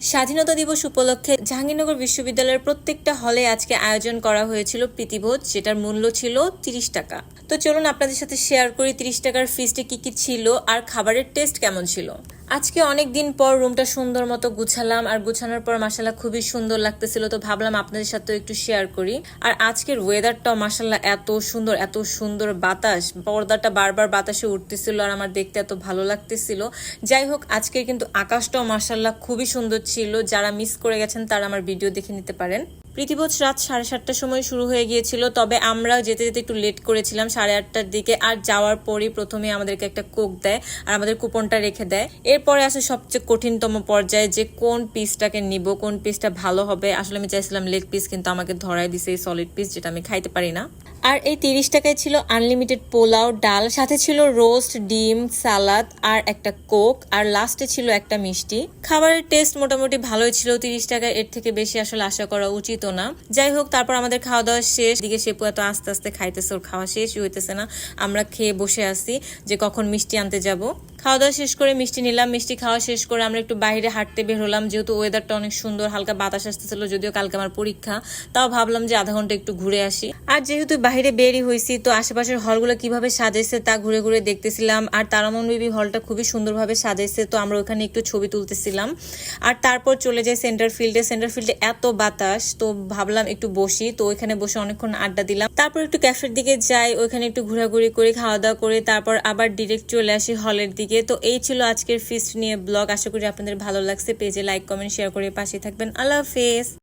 স্বাধীনতা দিবস উপলক্ষে জাহাঙ্গীরনগর বিশ্ববিদ্যালয়ের প্রত্যেকটা হলে আজকে আয়োজন করা হয়েছিল প্রীতিভোজ, যেটার মূল্য ছিল তিরিশ টাকা। তো চলুন আপনাদের সাথে শেয়ার করি তিরিশ টাকার ফিস্টে কি কি ছিল আর খাবারের টেস্ট কেমন ছিল। আজকে অনেক দিন পর রুমটা সুন্দর মতো গুছালাম, আর গুছানোর পর মাসাল্লাহ খুবই সুন্দর লাগতেছিল, তো ভাবলাম আপনাদের সাথেও একটু শেয়ার করি। আর আজকের ওয়েদারটাও মাসাল্লাহ এত সুন্দর এত সুন্দর বাতাস। পর্দাটা বারবার বাতাসে উঠতেছিল, আর আমার দেখতে এত ভালো লাগতেছিল। যাই হোক আজকে কিন্তু আকাশটাও মাসাল্লাহ খুবই সুন্দর ছিল। যারা মিস করে গেছেন, তারা আমার ভিডিও দেখে নিতে পারেন। প্রীতিবোধ রাত সাড়ে সাতটার সময় শুরু হয়ে গিয়েছিল, তবে আমরা যেতে যেতে একটু লেট করেছিলাম, সাড়ে আটটার দিকে, আর যাওয়ার পরই প্রথমে আমাদেরকে একটা কোক দেয়, আর আমাদের কুপনটা রেখে দেয়। এরপরে আসে সবচেয়ে কঠিনতম পর্যায়ে যে কোন পিসটাকে নিব, কোন পিসটা ভালো হবে। আসলে আমি চাইছিলাম লেগ পিস কিন্তু আমাকে ধরাই দিছে এই সলিড পিস যেটা আমি খাইতে পারি না। আর এই তিরিশ টাকায় ছিল আনলিমিটেড পোলাও, ডাল, সাথে ছিল রোস্ট ডিম, সালাদ আর একটা কোক, আর লাস্টে ছিল একটা মিষ্টি। খাবারের টেস্ট মোটামুটি ভালোই ছিল, তিরিশ টাকায় এর থেকে বেশি আসলে আশা করা উচিত না। যাই হোক, তারপর আমাদের খাওয়া দাওয়া শেষ। দিকে সেপু এত আস্তে আস্তে খাইতেছে, ওর খাওয়া শেষই হইতেছে না। আমরা খেয়ে বসে আসি যে কখন মিষ্টি আনতে যাব। খাওয়া দাওয়া শেষ করে মিষ্টি নিলাম, মিষ্টি খাওয়া শেষ করে আমরা একটু বাইরে হাঁটতে বের হলাম। যেহেতু ওয়েদারটা অনেক সুন্দর, হালকা বাতাস আসতেছিল, যদিও কালকে আমার পরীক্ষা, তাও ভাবলাম যে আধা ঘণ্টা একটু ঘুরে আসি। আর যেহেতু বাইরে বেরই হয়েছি তো আশেপাশের হলগুলো কীভাবে সাজাইছে তা ঘুরে ঘুরে দেখতেছিলাম। আর তারামন বিবি হলটা খুবই সুন্দরভাবে সাজাইছে, তো আমরা ওখানে একটু ছবি তুলতেছিলাম। আর তারপর চলে যাই সেন্টার ফিল্ডে সেন্টার ফিল্ডে এত বাতাস, তো ভাবলাম একটু বসি, তো ওইখানে বসে অনেকক্ষণ আড্ডা দিলাম। তারপর একটু ক্যাফের দিকে যাই, ওইখানে একটু ঘোরাঘুরি করে খাওয়া দাওয়া করে, তারপর আবার ডিরেক্ট চলে আসি হলের দিকে। তো এই ছিল আজকের ফিস্ট নিয়ে ব্লগ আশা করি আপনাদের ভালো লাগছে, পেজে লাইক কমেন্ট শেয়ার করে পাশে থাকবেন। আল্লাহ হাফেজ।